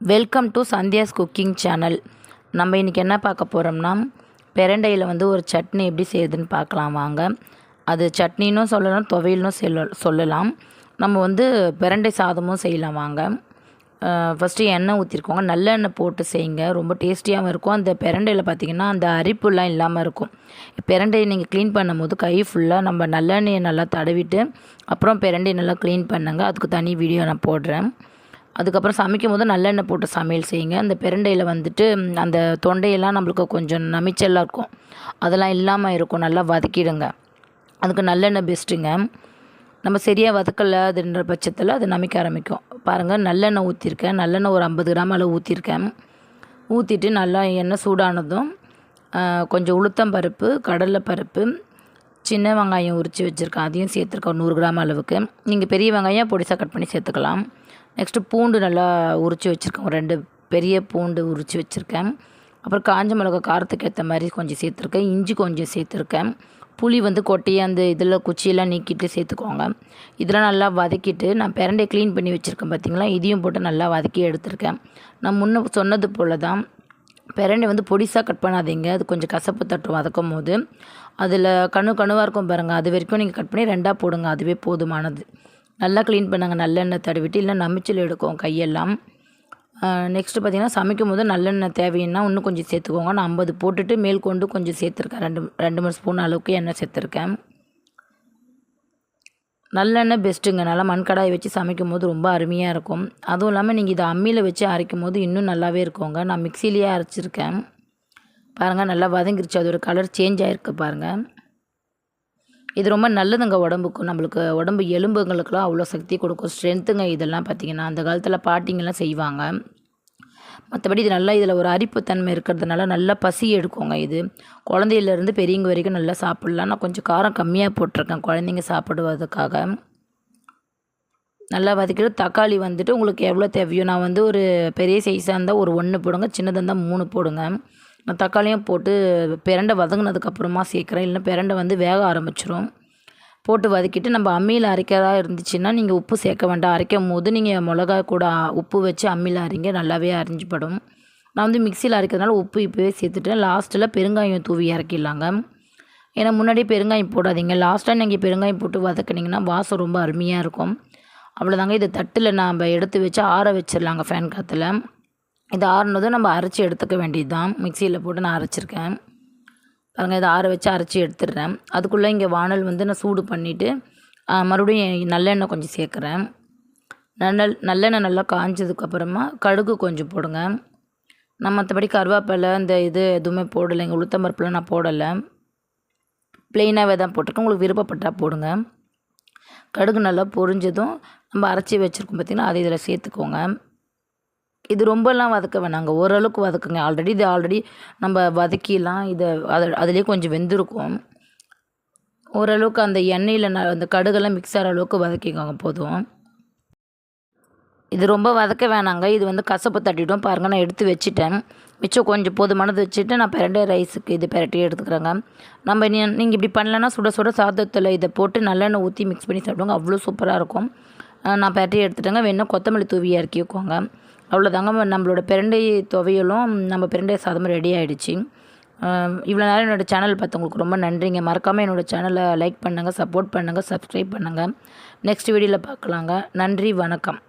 Welcome to Sandhya's cooking channel நம்ம இன்றைக்கி என்ன பார்க்க போகிறோம்னா பெரண்டையில் வந்து ஒரு சட்னி எப்படி செய்யுதுன்னு பார்க்கலாம் வாங்க. அது சட்னினும் சொல்லலாம் துவையல்னும் சொல்ல சொல்லலாம். நம்ம வந்து பெரண்டை சாதமும் செய்யலாம் வாங்க. ஃபஸ்ட்டு எண்ணெய் ஊற்றிருக்கோங்க நல்லெண்ணெய் போட்டு செய்யுங்க. ரொம்ப டேஸ்டியாகவும் இருக்கும். அந்த பெரண்டையில் பார்த்திங்கன்னா அந்த அரிப்புலாம் இல்லாமல் இருக்கும். பெரண்டையை நீங்கள் க்ளீன் பண்ணும்போது கை ஃபுல்லாக நம்ம நல்லெண்ணெயை நல்லா தடவிட்டு அப்புறம் பெரண்டையை நல்லா க்ளீன் பண்ணுங்க. அதுக்கு தனி வீடியோ நான் போடுறேன். அதுக்கப்புறம் சமைக்கும் போது நல்லெண்ணெய் போட்டு சமையல் செய்யுங்க. அந்த பெருண்டையில் வந்துட்டு அந்த தொண்டையெல்லாம் நம்மளுக்கு கொஞ்சம் நமிச்செல்லாம் இருக்கும். அதெல்லாம் இல்லாமல் இருக்கும். நல்லா வதக்கிடுங்க. அதுக்கு நல்லெண்ணெய் பெஸ்ட்டுங்க. நம்ம சரியாக வதக்கலை அதுன்ற பட்சத்தில் அது நமிக்க ஆரம்பிக்கும். பாருங்கள் நல்லெண்ணெய் ஊற்றிருக்கேன் நல்லெண்ணெய் ஒரு ஐம்பது கிராம் அளவு ஊற்றிருக்கேன் ஊற்றிட்டு நல்லா எண்ணெய் சூடானதும் கொஞ்சம் உளுத்தம் பருப்பு கடலை பருப்பு சின்ன வெங்காயம் உரித்து வச்சுருக்கேன். அதையும் சேர்த்துருக்கேன் நூறு கிராம் அளவுக்கு. நீங்கள் பெரிய வெங்காயம் பொடிசாக கட் பண்ணி சேர்த்துக்கலாம். நெக்ஸ்ட்டு பூண்டு நல்லா உரித்து வச்சுருக்கேன். ஒரு ரெண்டு பெரிய பூண்டு உரித்து வச்சுருக்கேன். அப்புறம் காஞ்ச மிளகா காரத்துக்கு ஏற்ற மாதிரி கொஞ்சம் சேர்த்துருக்கேன். இஞ்சி கொஞ்சம் சேர்த்துருக்கேன். புளி வந்து கொட்டி அந்த இதில் குச்சியெல்லாம் நீக்கிட்டு சேர்த்துக்கோங்க. இதெல்லாம் நல்லா வதக்கிட்டு நான் பிரண்டையை க்ளீன் பண்ணி வச்சுருக்கேன் பார்த்தீங்களா இதையும் போட்டு நல்லா வதக்கி எடுத்திருக்கேன். நான் முன்ன சொன்னது போல் தான் பிரண்டை வந்து பொடிசாக கட் பண்ணாதீங்க. அது கொஞ்சம் கசப்பு தட்டும் வதக்கும் போது அதில் கணு கணுவாக இருக்கும் பாருங்கள் அது வரைக்கும் நீங்கள் கட் பண்ணி ரெண்டாக போடுங்க. அதுவே போதுமானது. நல்லா க்ளீன் பண்ணாங்க. நல்லெண்ணெய் தடவிட்டு இல்லை நமிச்சல் எடுக்கும் கையெல்லாம். நெக்ஸ்ட்டு பார்த்தீங்கன்னா சமைக்கும் போது நல்லெண்ணெய் தேவைன்னா இன்னும் கொஞ்சம் சேர்த்துக்கோங்க. நான் ஐம்பது போட்டுட்டு மேல் கொண்டு கொஞ்சம் சேர்த்துருக்கேன். ரெண்டு ரெண்டு மூணு ஸ்பூன் அளவுக்கு எண்ணெய் சேர்த்துருக்கேன். நல்லெண்ணெய் பெஸ்ட்டுங்க நல்லா மண்கடாய் வச்சு சமைக்கும் போது ரொம்ப அருமையாக இருக்கும். அதுவும் இல்லாமல் நீங்கள் இதை அம்மியில் வச்சு அரைக்கும் போது இன்னும் நல்லாவே இருக்குங்க. நான் மிக்சிலேயே அரைச்சிருக்கேன். பாருங்கள் நல்லா வதங்கிருச்சு. அதோடய கலர் சேஞ்ச் ஆகிருக்கு பாருங்கள் இது ரொம்ப நல்லதுங்க உடம்புக்கும் நம்மளுக்கு உடம்பு எலும்புங்களுக்கெல்லாம் அவ்வளோ சக்தி கொடுக்கும். ஸ்ட்ரென்த்துங்க இதெல்லாம் பார்த்தீங்கன்னா அந்த காலத்தில் பாட்டிங்கெல்லாம் செய்வாங்க. மற்றபடி இது நல்லா இதில் ஒரு அரிப்புத்தன்மை இருக்கிறதுனால நல்லா பசி எடுக்குங்க இது. குழந்தையிலேருந்து பெரியவங்க வரைக்கும் நல்லா சாப்பிட்லாம். நான் கொஞ்சம் காரம் கம்மியாக போட்டிருக்கேன் குழந்தைங்க சாப்பிடுவதற்காக. நல்லா வதக்கிட்டு தக்காளி வந்துட்டு உங்களுக்கு எவ்வளோ தேவையோ நான் வந்து ஒரு பெரிய சைஸாக இருந்தால் ஒரு ஒன்று போடுங்க சின்னதாக இருந்தால் மூணு போடுங்க. நான் தக்காளியும் போட்டு பிரண்டை வதங்கினதுக்கப்புறமா சேர்க்குறேன். இல்லைன்னா பிரண்டை வந்து வேக ஆரம்பிச்சிரும். போட்டு வதக்கிட்டு நம்ம அம்மியில் அரைக்கிறதா இருந்துச்சுன்னா நீங்கள் உப்பு சேர்க்க வேண்டாம். அரைக்கும் போது நீங்கள் மிளகா கூட உப்பு வச்சு அம்மியில் அரைங்க. நல்லாவே அரைஞ்சிப்படும் நான் வந்து மிக்சியில் அரைக்கிறதுனால உப்பு இப்போவே சேர்த்துட்டேன். லாஸ்ட்டில் பெருங்காயம் தூவி இறக்கிடலாங்க. ஏன்னா முன்னாடியே பெருங்காயம் போடாதீங்க. லாஸ்ட்டாக நீங்கள் பெருங்காயம் போட்டு வதக்குனிங்கன்னா வாசம் ரொம்ப அருமையாக இருக்கும். அவ்வளோதாங்க இது தட்டில் நாம் எடுத்து வச்சு ஆற வச்சிடலாங்க. ஃபேன் காற்றுல இது ஆறுனதும் நம்ம அரைச்சி எடுத்துக்க வேண்டியது தான் மிக்சியில் போட்டு நான் அரைச்சிருக்கேன். பாருங்கள் இதை ஆற வச்சு அரைச்சி எடுத்துடுறேன். அதுக்குள்ளே இங்கே வானல் வந்து நான் சூடு பண்ணிவிட்டு மறுபடியும் நல்லெண்ணெய் கொஞ்சம் சேர்க்குறேன். நல்ல நல்லெண்ணெய் நல்லா காஞ்சதுக்கப்புறமா கடுகு கொஞ்சம் போடுங்க. நான் மற்றபடி கருவேப்பிலை இந்த இது எதுவுமே போடலை. இங்கே உளுத்தம்பருப்புலாம் நான் போடலை. ப்ளெயினாகவே தான் போட்டிருக்கேன். உங்களுக்கு விருப்பப்பட்டால் போடுங்க. கடுகு நல்லா பொரிஞ்சதும் நம்ம அரைச்சி வச்சுருக்கோம் பார்த்திங்கன்னா அதை இதில் சேர்த்துக்கோங்க. இது ரொம்பலாம் வதக்க வேணாங்க ஓரளவுக்கு வதக்குங்க. ஆல்ரெடி இது ஆல்ரெடி நம்ம வதக்கிலாம் இதை அது அதுலேயே கொஞ்சம் வெந்திருக்கும். ஓரளவுக்கு அந்த எண்ணெயில் ந அந்த கடுகெல்லாம் மிக்ஸ் ஆகிற அளவுக்கு வதக்கிக்கோங்க போதும். இது ரொம்ப வதக்க வேணாங்க. இது வந்து கசப்பு தட்டிவிட்டோம் பாருங்கள் நான் எடுத்து வச்சுட்டேன். மிச்சம் கொஞ்சம் போதுமானது வச்சுட்டு நான் பிரண்டே ரைஸுக்கு இது பிரட்டி எடுத்துக்கிறேங்க. நம்ம நீ நீங்கள் இப்படி பண்ணலன்னா சுட சுட சாதத்தில் இதை போட்டு நல்லெண்ணெய் ஊற்றி மிக்ஸ் பண்ணி சாப்பிடுவோங்க அவ்வளோ சூப்பராக இருக்கும். நான் பிரட்டி எடுத்துட்டேங்க. வேணால் கொத்தமல்லி தூவி இறக்கி வைக்கோங்க. அவ்வளோதாங்க நம்மளோட பிரண்டை துவையலும் நம்ம பிரண்டை சாதமும் ரெடி ஆகிடுச்சு இவ்வளோ நேரம் என்னோடய சேனல் பார்த்தவங்களுக்கு ரொம்ப நன்றிங்க. மறக்காமல் என்னோடய சேனலை லைக் பண்ணுங்கள் சப்போர்ட் பண்ணுங்கள் சப்ஸ்கிரைப் பண்ணுங்கள் நெக்ஸ்ட் வீடியோவில் பார்க்கலாங்க. நன்றி வணக்கம்.